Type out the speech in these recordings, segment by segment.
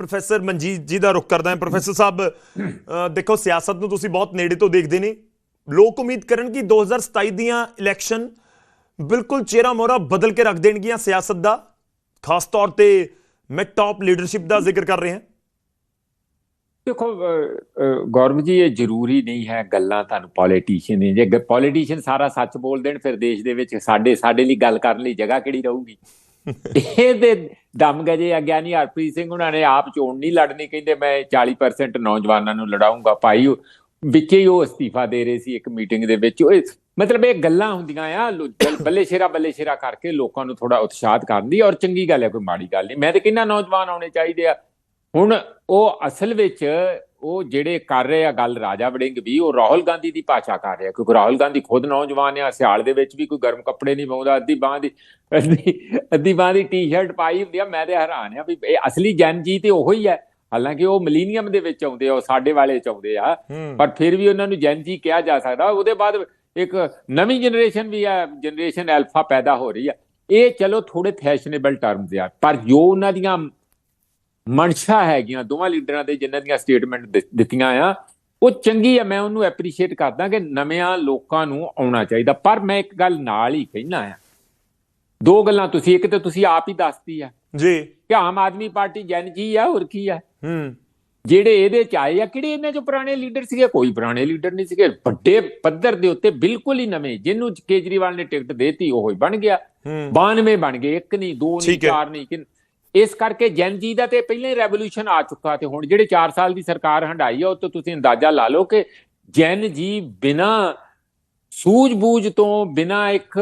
Professor Manjeet ਜੀ ਦਾ ਰੁਖ ਕਰਦਾ ਹਾਂ। ਪ੍ਰੋਫੈਸਰ ਸਾਹਿਬ ਦੇਖੋ ਸਿਆਸਤ ਨੂੰ ਤੁਸੀਂ ਬਹੁਤ ਨੇੜੇ ਤੋਂ ਦੇਖਦੇ ਨੇ। ਲੋਕ ਉਮੀਦ ਕਰਨ ਕਿ 2027 ਦੀਆਂ ਇਲੈਕਸ਼ਨ ਬਿਲਕੁਲ ਚਿਹਰਾ ਮੋਹਰਾ ਬਦਲ ਕੇ ਰੱਖ ਦੇਣਗੀਆਂ ਸਿਆਸਤ ਦਾ। ਖਾਸ ਤੌਰ ਤੇ ਮੈਂ ਟਾਪ ਲੀਡਰਸ਼ਿਪ ਦਾ ਜ਼ਿਕਰ ਕਰ ਰਿਹਾ। ਹਾਂ ਦੇਖੋ ਅਹ, ਗੌਰਵ ਜੀ ਇਹ ਜ਼ਰੂਰੀ ਨਹੀਂ ਹੈ ਗੱਲਾਂ ਤੁਹਾਨੂੰ ਪੋਲੀਟੀਸ਼ੀਅਨ ਨੇ ਜੇ ਪੋਲੀਟੀਸ਼ੀਅਨ ਸਾਰਾ ਸੱਚ ਬੋਲ ਦੇਣ ਫਿਰ ਦੇਸ਼ ਦੇ ਵਿੱਚ ਸਾਡੇ ਸਾਡੇ ਲਈ ਗੱਲ ਕਰਨ ਲਈ ਜਗ੍ਹਾ ਕਿਹੜੀ ਰਹੂਗੀ? ਇਹ ਦਮ ਗਜੇ ਆ, ਗਿਆਨੀ ਹਰਪ੍ਰੀਤ ਸਿੰਘ ਉਹਨਾਂ ਨੇ ਆਪ ਚੋਣ ਨਹੀਂ ਲੜਨੀ, ਕਹਿੰਦੇ ਮੈਂ 40% ਨੌਜਵਾਨਾਂ ਨੂੰ ਲੜਾਉਂਗਾ ਭਾਈ ਉਹ ਹੀ ਉਹ ਅਸਤੀਫਾ ਦੇ ਰਹੇ ਸੀ ਇੱਕ ਮੀਟਿੰਗ ਦੇ ਵਿੱਚ। ਮਤਲਬ ਇਹ ਗੱਲਾਂ ਹੁੰਦੀਆਂ ਆ, ਲੋ- ਜਲ- ਬੱਲੇ ਸ਼ੇਰਾ ਬੱਲੇ ਸ਼ੇਰਾ ਕਰਕੇ ਲੋਕਾਂ ਨੂੰ ਥੋੜਾ ਉਤਸ਼ਾਹਤ ਕਰਨ ਦੀ, ਔਰ ਚੰਗੀ ਗੱਲ ਹੈ, ਕੋਈ ਮਾੜੀ ਗੱਲ ਨਹੀਂ। ਮੈਂ ਤੇ ਕਿੰਨਾ ਨੌਜਵਾਨ ਆਉਣੇ ਚਾਹੀਦੇ ਆ। ਹੁਣ ਉਹ ਅਸਲ ਵਿੱਚ ਉਹ ਜਿਹੜੇ ਕਰ ਰਹੇ ਆ ਗੱਲ ਰਾਜਾ ਵੜਿੰਗ ਵੀ ਉਹ ਰਾਹੁਲ ਗਾਂਧੀ ਦੀ ਭਾਸ਼ਾ ਕਰ ਰਿਹਾ ਕਿਉਂਕਿ ਰਾਹੁਲ ਗਾਂਧੀ ਖੁਦ ਨੌਜਵਾਨ ਆ ਸਿਆਲ ਦੇ ਵਿੱਚ ਵੀ ਕੋਈ ਗਰਮ ਕੱਪੜੇ ਨਹੀਂ ਪਾਉਂਦਾ ਅੱਧੀ ਬਾਹ ਦੀ ਅੱਧੀ ਬਾਹ ਦੀ ਟੀ-ਸ਼ਰਟ ਪਾਈ ਹੁੰਦੀ ਆ ਮੈਂ ਤੇ ਹੈਰਾਨ ਆ ਵੀ ਇਹ ਅਸਲੀ ਜਨ ਜੀ ਤੇ ਉਹੀ ਹੈ ਹਾਲਾਂਕਿ ਉਹ ਮਿਲੀਨੀਅਮ ਦੇ ਵਿੱਚ ਆਉਂਦੇ ਆ ਉਹ ਸਾਡੇ ਵਾਲੇ ਚ ਆਉਂਦੇ ਆ ਪਰ ਫਿਰ ਵੀ ਉਹਨਾਂ ਨੂੰ ਜਨ ਜੀ ਕਿਹਾ ਜਾ ਸਕਦਾ ਉਹਦੇ ਬਾਅਦ ਇੱਕ ਨਵੀਂ ਜਨਰੇਸ਼ਨ ਵੀ ਆ ਜਨਰੇਸ਼ਨ ਐਲਫਾ ਪੈਦਾ ਹੋ ਰਹੀ ਆ ਇਹ ਚਲੋ ਥੋੜੇ ਫੈਸ਼ਨੇਬਲ ਟਰਮਸ ਆ ਪਰ ਜੋ ਉਹਨਾਂ ਦੀਆਂ ਮਨਸ਼ਾ ਹੈਗੀਆਂ ਦੋਵਾਂ ਲੀਡਰਾਂ ਦੇ ਜਿਨ੍ਹਾਂ ਦੀਆਂ ਸਟੇਟਮੈਂਟ ਦਿੱਤੀਆਂ ਆ ਉਹ ਚੰਗੀ ਆ ਮੈਂ ਉਹਨੂੰ ਐਪਰੀਸ਼ੀਏਟ ਕਰਦਾ ਕਿ ਨਵਿਆਂ ਲੋਕਾਂ ਨੂੰ ਆਉਣਾ ਚਾਹੀਦਾ ਪਰ ਮੈਂ ਇੱਕ ਗੱਲ ਨਾਲ ਹੀ ਕਹਿਣਾ ਆ। ਦੋ ਗੱਲਾਂ ਤੁਸੀਂ ਇੱਕ ਤੇ ਤੁਸੀਂ ਆਪ ਹੀ ਦੱਸਤੀ ਆ। ਜੀ। ਕਿ ਆਮ ਆਦਮੀ ਪਾਰਟੀ ਜਨ ਜੀ ਆ ਹੋਰ ਕੀ ਆ? ਹੂੰ। ਜਿਹੜੇ ਇਹਦੇ ਚ ਆਏ ਆ ਕਿਹੜੇ ਇਹਨਾਂ ਚੋਂ ਪੁਰਾਣੇ ਲੀਡਰ ਸੀਗੇ? ਕੋਈ ਪੁਰਾਣੇ ਲੀਡਰ ਨਹੀਂ ਸੀਗੇ ਵੱਡੇ ਪੱਧਰ ਦੇ ਉੱਤੇ ਬਿਲਕੁਲ ਹੀ ਨਵੇਂ ਜਿਹਨੂੰ ਕੇਜਰੀਵਾਲ ਨੇ ਟਿਕਟ ਦੇਤੀ ਉਹ ਹੀ ਬਣ ਗਿਆ। ਹੂੰ। 92 ਬਣ ਗਏ ਇੱਕ ਨਹੀਂ ਦੋ ਨਹੀਂ। ਚਾਰ ਨਹੀਂ ਕਿ ਇਸ ਕਰਕੇ ਜਨ ਜੀ ਦਾ ਤੇ ਪਹਿਲਾਂ ਹੀ ਰੈਵੋਲੂਸ਼ਨ ਆ ਚੁੱਕਾ ਤੇ ਹੁਣ ਜਿਹੜੇ 4 ਸਾਲ ਦੀ ਸਰਕਾਰ ਹੰਡਾਈ ਆ ਉਹ ਤੋਂ ਤੁਸੀਂ ਅੰਦਾਜ਼ਾ ਲਾ ਲਓ ਕਿ ਜਨ ਜੀ ਬਿਨਾ ਸੂਝ-ਬੂਝ ਤੋਂ ਬਿਨਾ ਇੱਕ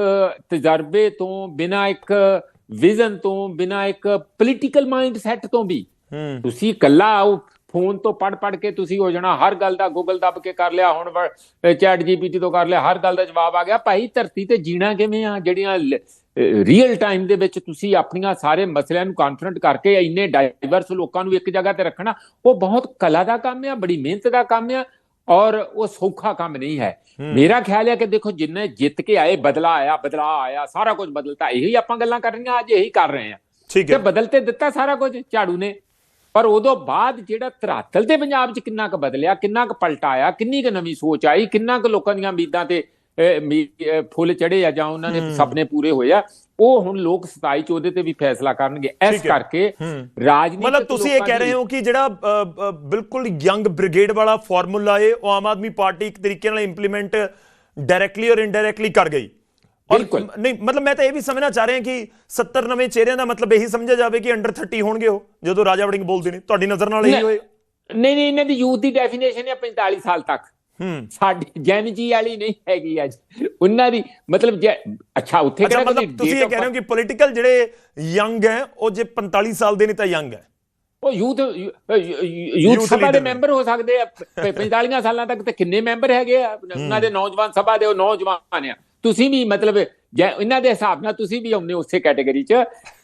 ਤਜਰਬੇ ਤੋਂ ਬਿਨਾ ਇੱਕ ਵਿਜ਼ਨ ਤੋਂ ਬਿਨਾ ਇੱਕ ਪੋਲੀਟੀਕਲ ਮਾਈਂਡ ਸੈਟ ਤੋਂ ਵੀ ਤੁਸੀਂ ਕੱਲਾ ਉਹ ਫੋਨ ਤੋਂ ਪੜ ਪੜ ਕੇ ਤੁਸੀਂ ਹੋ ਜਾਣਾ ਹਰ ਗੱਲ ਦਾ ਗੂਗਲ ਦੱਬ ਕੇ ਕਰ ਲਿਆ ਹੁਣ ਚੈਟ ਜੀਪੀਟੀ ਤੋਂ ਕਰ ਲਿਆ ਹਰ ਗੱਲ ਦਾ ਜਵਾਬ ਆ ਗਿਆ ਭਾਈ ਧਰਤੀ ਤੇ ਜੀਣਾ ਕਿਵੇਂ ਆ? ਜਿਹੜੀਆਂ ਰੀਅਲ ਟਾਈਮ ਦੇ ਵਿੱਚ ਤੁਸੀਂ ਆਪਣੀਆਂ ਸਾਰੇ ਮਸਲਿਆਂ ਨੂੰ ਕਨਫਰੰਟ ਕਰਕੇ ਇੰਨੇ ਡਾਈਵਰਸ ਲੋਕਾਂ ਨੂੰ ਇੱਕ ਜਗ੍ਹਾ ਤੇ ਰੱਖਣਾ ਉਹ ਬਹੁਤ ਕਲਾ ਦਾ ਕੰਮ ਆ ਬੜੀ ਮਿਹਨਤ ਦਾ ਕੰਮ ਆ ਔਰ ਉਹ ਸੌਖਾ ਕੰਮ ਨਹੀਂ ਹੈ। ਮੇਰਾ ਖਿਆਲ ਹੈ ਕਿ ਦੇਖੋ ਜਿੰਨੇ ਜਿੱਤ ਕੇ ਆਏ ਬਦਲਾ ਆਇਆ ਬਦਲਾ ਆਇਆ ਸਾਰਾ ਕੁਝ ਬਦਲਤਾ ਇਹੀ ਆਪਾਂ ਗੱਲਾਂ ਕਰ ਰਹੀਆਂ ਅੱਜ ਇਹੀ ਕਰ ਰਹੇ ਆ। ਠੀਕ ਹੈ। ਬਦਲ ਤੇ ਦਿੱਤਾ ਸਾਰਾ ਕੁਝ ਝਾੜੂ ਨੇ। ਪਰ ਉਦੋਂ ਬਾਅਦ ਜਿਹੜਾ ਧਰਾਤਲ ਤੇ ਪੰਜਾਬ 'ਚ ਕਿੰਨਾ ਕੁ ਬਦਲਿਆ ਕਿੰਨਾ ਕੁ ਪਲਟਾ ਆਇਆ ਕਿੰਨੀ ਕੁ ਨਵੀਂ ਸੋਚ ਆਈ ਕਿੰਨਾ ਕੁ ਲੋਕਾਂ ਦੀਆਂ ਉਮੀਦਾਂ ਤੇ ਫੁੱਲ ਚੜੇ ਆ ਜਾਂ ਉਹਨਾਂ ਦੇ ਹੂੰ। ਸੁਪਨੇ ਪੂਰੇ ਹੋਏ ਆ ਉਹ ਹੁਣ ਲੋਕ 27 ਚ ਉਹਦੇ ਤੇ ਵੀ ਫੈਸਲਾ ਕਰਨਗੇ ਇਸ। ਕਰਕੇ ਰਾਜਨੀਤਿਕ ਮਤਲਬ ਤੁਸੀਂ ਇਹ ਕਹਿ ਰਹੇ ਹੋ ਕਿ ਜਿਹੜਾ ਬਿਲਕੁਲ ਯੰਗ ਬ੍ਰਿਗੇਡ ਵਾਲਾ ਫਾਰਮੂਲਾ ਹੈ ਉਹ ਆਮ ਆਦਮੀ ਪਾਰਟੀ ਇੱਕ ਤਰੀਕੇ ਨਾਲ ਇੰਪਲੀਮੈਂਟ ਡਾਇਰੈਕਟਲੀ ਔਰ ਇਨਡਾਇਰੈਕਟਲੀ ਕਰ ਗਈ ਬਿਲਕੁਲ। ਨਹੀਂ ਮਤਲਬ ਮੈਂ ਤਾਂ ਇਹ ਵੀ ਸਮਝਣਾ ਚਾਹ ਰਿਹਾ ਕਿ 70 ਨਵੇਂ ਚਿਹਰਿਆਂ ਦਾ ਮਤਲਬ ਇਹੀ ਸਮਝਿਆ ਜਾਵੇ ਕਿ ਅੰਡਰ 30 ਹੋਣਗੇ ਉਹ ਜਦੋਂ ਰਾਜਾ ਵੜਿੰਗ ਬੋਲਦੇ ਨੇ ਤੁਹਾਡੀ ਨਜ਼ਰ ਨਾਲ ਇਹੀ ਹੋਏ ਨਹੀਂ ਨਹੀਂ ਇਹਨਾਂ ਦੀ ਯੂਥ ਦੀ ਡੈਫੀਨੇਸ਼ਨ ਹੈ 45 ਸਾਲ ਤੱਕ ਸਾਡੀ ਜੈਨ ਜੀ ਵਾਲੀ ਨਹੀਂ ਹੈਗੀ ਅੱਜ। ਉਹਨਾਂ ਦੀ ਮਤਲਬ ਜੇ- ਅੱਛਾ ਉੱਥੇ ਕਿਹੜਾ ਮਤਲਬ ਤੁਸੀਂ ਇਹ ਕਹਿ ਰਹੇ ਹੋ ਕਿ ਪੋਲੀਟੀਕਲ ਜਿਹੜੇ ਯੰਗ ਹੈ ਉਹ ਜੇ 45 ਸਾਲ ਦੇ ਨੇ ਤਾਂ ਯੰਗ ਹੈ। ਉਹ ਯੂਥ ਯੂਥ ਸਭਾ ਦੇ। ਮੈਂਬਰ ਹੋ ਸਕਦੇ ਆ। ਪ- 45 ਸਾਲਾਂ ਤੱਕ ਤੇ ਕਿੰਨੇ ਮੈਂਬਰ ਹੈਗੇ ਆ? ਉਹਨਾਂ ਦੇ ਨੌਜਵਾਨ ਸਭਾ ਦੇ ਉਹ ਨੌਜਵਾਨ ਆ। ਤੁਸੀਂ ਵੀ ਮਤਲਬ ਜੇ ਇਹਨਾਂ ਦੇ ਹਿਸਾਬ ਨਾਲ ਤੁਸੀਂ ਵੀ ਆਉਂਦੇ ਉਸੇ ਕੈਟਾਗਰੀ 'ਚ।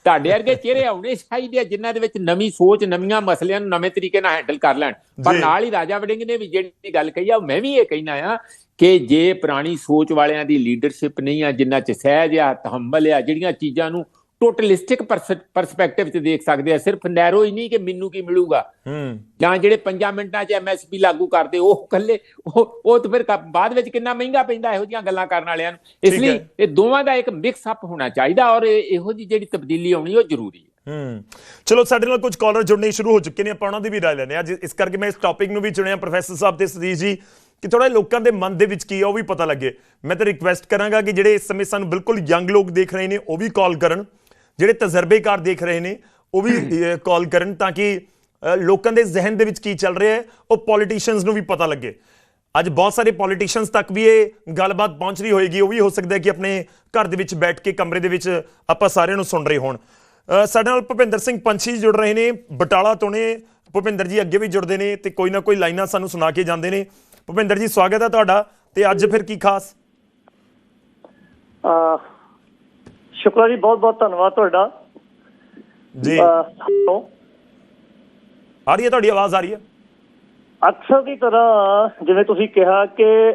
ਤੁਹਾਡੇ ਵਰਗੇ ਚਿਹਰੇ ਆਉਣੇ ਚਾਹੀਦੇ ਆ ਜਿਨ੍ਹਾਂ ਦੇ ਵਿੱਚ ਨਵੀਂ ਸੋਚ ਨਵੀਆਂ ਮਸਲਿਆਂ ਨੂੰ ਨਵੇਂ ਤਰੀਕੇ ਨਾਲ ਹੈਂਡਲ ਕਰ ਲੈਣ ਪਰ। ਨਾਲ ਹੀ ਰਾਜਾ ਵੜਿੰਗ ਨੇ ਵੀ ਜਿਹੜੀ ਗੱਲ ਕਹੀ ਆ ਮੈਂ ਵੀ ਇਹ ਕਹਿਣਾ ਆ ਕਿ ਜੇ ਪੁਰਾਣੀ ਸੋਚ ਵਾਲਿਆਂ ਦੀ ਲੀਡਰਸ਼ਿਪ ਨਹੀਂ ਆ ਜਿੰਨਾ ਚ ਸਹਿਜ ਆ ਤਹੰਬਲ ਆ ਜਿਹੜੀਆਂ ਚੀਜ਼ਾਂ ਨੂੰ ਟੋਟਲਿਸਟਿਕ ਪਰਸਪੈਕਟਿਵ 'ਚ ਦੇਖ ਸਕਦੇ ਆ। ਸਿਰਫ ਨੈਰੋ ਹੀ ਨਹੀਂ ਕਿ ਮੈਨੂੰ ਕੀ ਮਿਲੂਗਾ। ਹੂੰ। ਜਾਂ ਜਿਹੜੇ 5 ਮਿੰਟਾਂ 'ਚ ਐਮਐਸਪੀ ਲਾਗੂ ਕਰਦੇ ਉਹ ਕੱਲੇ ਉਹ ਉਹ ਤਾਂ ਫਿਰ ਬਾਅਦ ਵਿੱਚ ਕਿੰਨਾ ਮਹਿੰਗਾ ਪੈਂਦਾ ਇਹੋ ਜਿਹੀਆਂ ਗੱਲਾਂ ਕਰਨ ਵਾਲਿਆਂ ਨੂੰ। ਇਸ ਲਈ। ਇਹ ਦੋਵਾਂ ਦਾ ਇੱਕ ਮਿਕਸ ਅਪ ਹੋਣਾ ਚਾਹੀਦਾ ਔਰ ਇਹ- ਜਿਹੀ ਜਿਹੜੀ ਤਬਦੀਲੀ ਆਉਣੀ ਉਹ ਜ਼ਰੂਰੀ ਹੈ। ਹੂੰ। ਚਲੋ ਸਾਡੇ ਨਾਲ ਕੁਝ ਕਾਲਰ ਜੁੜਨੇ ਸ਼ੁਰੂ ਹੋ ਚੁੱਕੇ ਨੇ ਆਪਾਂ ਉਹਨਾਂ ਦੀ ਵੀ ਰਾਏ ਲੈਣੇ ਅੱਜ ਇਸ ਕਰਕੇ ਮੈਂ ਇਸ ਟੌਪਿਕ ਨੂੰ ਵੀ ਚੁਣਿਆ ਪ੍ਰੋਫੈਸਰ ਸਾਹਿਬ ਤੇ ਸਤੀਸ਼ ਜੀ ਕਿ ਥੋੜਾ ਲੋਕਾਂ ਦੇ ਮਨ ਦੇ ਵਿੱਚ ਕੀ ਹੈ ਉਹ ਵੀ ਪਤਾ ਲੱਗੇ। ਮੈਂ ਤਾਂ ਰਿਕਵੈਸਟ ਕਰਾਂਗਾ ਕਿ ਜਿਹੜੇ ਇਸ ਸਮੇਂ ਸਾਨੂੰ ਬਿਲਕੁਲ ਯੰਗ ਲੋਕ ਦੇਖ ਰਹੇ ਨੇ ਉਹ ਵੀ ਕਾਲ ਕਰਨ। ਜਿਹੜੇ ਤਜਰਬੇਕਾਰ ਦੇਖ ਰਹੇ ਨੇ ਉਹ ਵੀ ਕਾਲ ਕਰਨ ਤਾਂ ਕਿ ਲੋਕਾਂ ਦੇ ਜ਼ਿਹਨ ਦੇ ਵਿੱਚ ਕੀ ਚੱਲ ਰਿਹਾ ਹੈ ਉਹ ਪੋਲੀਟੀਸ਼ੀਅਨਸ ਨੂੰ ਵੀ ਪਤਾ ਲੱਗੇ। ਅੱਜ ਬਹੁਤ ਸਾਰੇ ਪੋਲੀਟੀਸ਼ੀਅਨਸ ਤੱਕ ਵੀ ਇਹ ਗੱਲਬਾਤ ਪਹੁੰਚ ਰਹੀ ਹੋਏਗੀ। ਉਹ ਵੀ ਹੋ ਸਕਦਾ ਹੈ ਕਿ ਆਪਣੇ ਘਰ ਦੇ ਵਿੱਚ ਬੈਠ ਕੇ ਕਮਰੇ ਦੇ ਵਿੱਚ ਆਪਾਂ ਸਾਰਿਆਂ ਨੂੰ ਸੁਣ ਰਹੇ ਹੋਣ। ਸਾਡੇ ਨਾਲ ਭੁਪਿੰਦਰ ਸਿੰਘ ਪੰਛੀ ਜੁੜ ਰਹੇ ਨੇ। ਬਟਾਲਾ ਤੋਂ ਨੇ। ਭੁਪਿੰਦਰ ਜੀ ਅੱਗੇ ਵੀ ਜੁੜਦੇ ਨੇ ਤੇ ਕੋਈ ਨਾ ਕੋਈ ਲਾਈਨਾਂ ਸਾਨੂੰ ਸੁਣਾ ਕੇ ਜਾਂਦੇ ਨੇ। ਭੁਪਿੰਦਰ ਜੀ ਸਵਾਗਤ ਹੈ ਤੁਹਾਡਾ ਤੇ ਅੱਜ ਫਿਰ ਕੀ ਖਾਸ? ਸ਼ੁਕਲਾ ਜੀ ਬਹੁਤ ਬਹੁਤ ਧੰਨਵਾਦ ਤੁਹਾਡਾ। ਜੀ। ਆ ਰਹੀ ਹੈ ਤੁਹਾਡੀ ਆਵਾਜ਼ ਆ ਰਹੀ ਹੈ? ਅਕਸਰ ਦੀ ਤਰ੍ਹਾਂ ਜਿਵੇਂ ਤੁਸੀਂ ਕਿਹਾ ਕਿ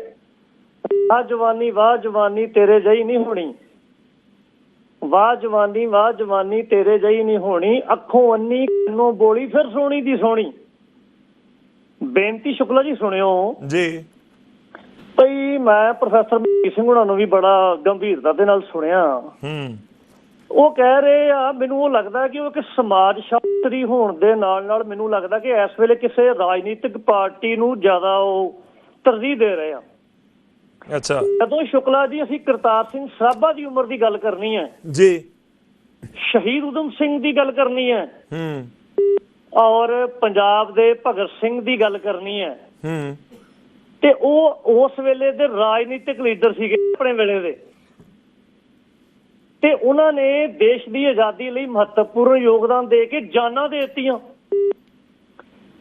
ਵਾਹ ਜਵਾਨੀ ਵਾਹ ਜਵਾਨੀ ਤੇਰੇ ਜਈ ਨਹੀਂ ਹੋਣੀ। ਵਾਹ ਜਵਾਨੀ ਵਾਹ ਜਵਾਨੀ ਤੇਰੇ ਜਈ ਨਹੀਂ ਹੋਣੀ। ਅੱਖੋਂ ਅੰਨੀ ਕੰਨੋਂ ਬੋਲੀ ਫਿਰ ਸੋਣੀ ਦੀ ਸੋਣੀ। ਬੇਨਤੀ ਸ਼ੁਕਲਾ ਜੀ ਸੁਣਿਓ। ਜੀ। ਭਈ ਮੈਂ ਪ੍ਰੋਫੈਸਰ ਮਨਜੀਤ ਸਿੰਘ ਹੁਣਾਂ ਨੂੰ ਵੀ ਬੜਾ ਗੰਭੀਰਤਾ ਦੇ ਨਾਲ ਸੁਣਿਆ। ਹੂੰ। ਉਹ ਕਹਿ ਰਹੇ ਆ ਮੈਨੂੰ ਉਹ ਲੱਗਦਾ ਕਿ ਉਹ ਇੱਕ ਸਮਾਜ ਸ਼ਾਸਤਰੀ ਹੋਣ ਦੇ ਨਾਲ ਨਾਲ ਮੈਨੂੰ ਲੱਗਦਾ ਕਿ ਇਸ ਵੇਲੇ ਕਿਸੇ ਰਾਜਨੀਤਿਕ ਪਾਰਟੀ ਨੂੰ ਜ਼ਿਆਦਾ ਉਹ ਤਰਜੀਹ ਦੇ ਰਹੇ ਆ। ਅੱਛਾ। ਜਦੋਂ ਸ਼ੁਕਲਾ ਜੀ ਅਸੀਂ ਕਰਤਾਰ ਸਿੰਘ ਸਰਾਭਾ ਦੀ ਉਮਰ ਦੀ ਗੱਲ ਕਰਨੀ ਹੈ। ਜੀ। ਸ਼ਹੀਦ ਉਦਮ ਸਿੰਘ ਦੀ ਗੱਲ ਕਰਨੀ ਹੈ। ਹੂੰ। ਔਰ ਪੰਜਾਬ ਦੇ ਭਗਤ ਸਿੰਘ ਦੀ ਗੱਲ ਕਰਨੀ ਹੈ। ਹੂੰ। ਤੇ ਉਹ ਉਸ ਵੇਲੇ ਦੇ ਰਾਜਨੀਤਿਕ ਲੀਡਰ ਸੀਗੇ ਆਪਣੇ ਵੇਲੇ ਦੇ। ਤੇ ਉਹਨਾਂ ਨੇ ਦੇਸ਼ ਦੀ ਆਜ਼ਾਦੀ ਲਈ ਮਹੱਤਵਪੂਰਨ ਯੋਗਦਾਨ ਦੇ ਕੇ ਜਾਨਾਂ ਦੇ ਦਿੱਤੀਆਂ।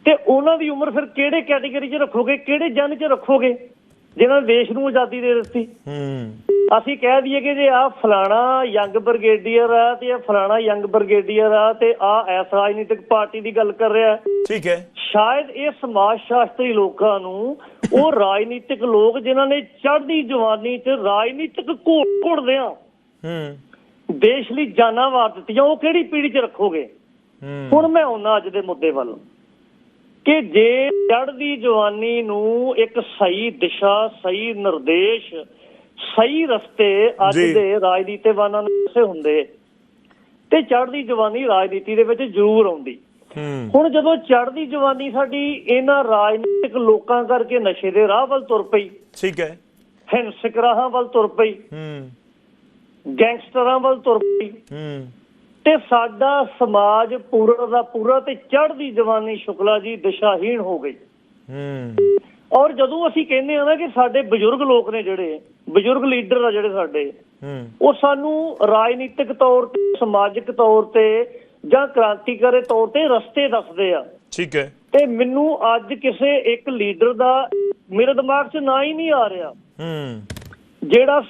ਤੇ ਉਹਨਾਂ ਦੀ ਉਮਰ ਫਿਰ ਕਿਹੜੇ ਕੈਟਾਗਰੀ 'ਚ ਰੱਖੋਗੇ ਕਿਹੜੇ ਜਨ 'ਚ ਰੱਖੋਗੇ ਜਿਨ੍ਹਾਂ ਨੇ ਦੇਸ਼ ਨੂੰ ਆਜ਼ਾਦੀ ਦੇ ਦਿੱਤੀ? ਹੂੰ। ਅਸੀਂ ਕਹਿ ਦਈਏ ਕਿ ਜੇ ਆ ਫਲਾਣਾ ਯੰਗ ਬ੍ਰਿਗੇਡੀਅਰ ਆ ਤੇ ਇਹ ਫਲਾਣਾ ਯੰਗ ਬ੍ਰਿਗੇਡੀਅਰ ਆ ਤੇ ਆ ਐਸ ਰਾਜਨੀਤਿਕ ਪਾਰਟੀ ਦੀ ਗੱਲ ਕਰ ਰਿਹਾ। ਠੀਕ ਹੈ। ਸ਼ਾਇਦ ਇਹ ਸਮਾਜ ਸ਼ਾਸਤਰੀ ਲੋਕਾਂ ਨੂੰ ਉਹ ਰਾਜਨੀਤਿਕ ਲੋਕ ਜਿਨ੍ਹਾਂ ਨੇ ਚੜ੍ਹਦੀ ਜਵਾਨੀ 'ਚ ਰਾਜਨੀਤਿਕ ਘੋੜ ਘੋੜਦਿਆਂ ਹੂੰ। ਦੇਸ਼ ਲਈ ਜਾਨਾਂ ਵਾਰ ਦਿੱਤੀਆਂ ਉਹ ਕਿਹੜੀ ਪੀੜ੍ਹੀ 'ਚ ਰੱਖੋਗੇ? ਹੂੰ। ਹੁਣ ਮੈਂ ਆਉਣਾ ਅੱਜ ਦੇ ਮੁੱਦੇ ਵੱਲ ਕਿ ਜੇ ਚੜ੍ਹਦੀ ਜਵਾਨੀ ਨੂੰ ਇੱਕ ਸਹੀ ਦਿਸ਼ਾ ਸਹੀ ਨਿਰਦੇਸ਼ ਸਹੀ ਰਸਤੇ ਅੱਜ। ਦੇ ਰਾਜਨੀਤਿਵਾਨਾਂ ਨੂੰ ਦੱਸੇ ਹੁੰਦੇ ਤੇ ਚੜ੍ਹਦੀ ਜਵਾਨੀ ਰਾਜਨੀਤੀ ਦੇ ਵਿੱਚ ਜ਼ਰੂਰ ਆਉਂਦੀ। ਹੁਣ ਜਦੋਂ ਚੜ੍ਹਦੀ ਜਵਾਨੀ ਸਾਡੀ ਇਹਨਾਂ ਰਾਜਨੀਤਿਕ ਲੋਕਾਂ ਕਰਕੇ ਨਸ਼ੇ ਦੇ ਰਾਹ ਵੱਲ ਤੁਰ ਪਈ। ਠੀਕ ਹੈ। ਹਿੰਸਕ ਰਾਹਾਂ ਵੱਲ ਤੁਰ ਪਈ। ਹੂੰ। ਗੈਂਗਸਟਰਾਂ ਵੱਲ ਤੁਰ ਪਈ। ਹੂੰ। ਤੇ ਸਾਡਾ ਸਮਾਜ ਪੂਰਾ ਦਾ ਪੂਰਾ ਤੇ ਚੜ੍ਹਦੀ ਜਵਾਨੀ ਸ਼ੁਕਲਾ ਜੀ ਦਿਸ਼ਾਹੀਣ ਹੋ ਗਈ। ਹੂੰ। ਔਰ ਜਦੋਂ ਅਸੀਂ ਕਹਿੰਦੇ ਆ ਨਾ ਕਿ ਸਾਡੇ ਬਜ਼ੁਰਗ ਲੋਕ ਨੇ ਜਿਹੜੇ ਬਜ਼ੁਰਗ ਲੀਡਰ ਆ ਜਿਹੜੇ ਸਾਡੇ ਹੂੰ। ਉਹ ਸਾਨੂੰ ਰਾਜਨੀਤਿਕ ਤੌਰ ਤੇ ਸਮਾਜਿਕ ਤੌਰ ਤੇ ਜਾਂ ਕ੍ਰਾਂਤੀਕਾਰੀ ਤੌਰ ਤੇ ਰਸਤੇ ਦੱਸਦੇ ਆ। ਠੀਕ ਹੈ। ਤੇ ਮੈਨੂੰ ਅੱਜ ਕਿਸੇ ਇੱਕ ਲੀਡਰ ਦਾ ਮੇਰੇ ਦਿਮਾਗ 'ਚ ਨਾਂ ਹੀ ਨਹੀਂ ਆ ਰਿਹਾ। ਹੂੰ। ਜਿਹੜਾ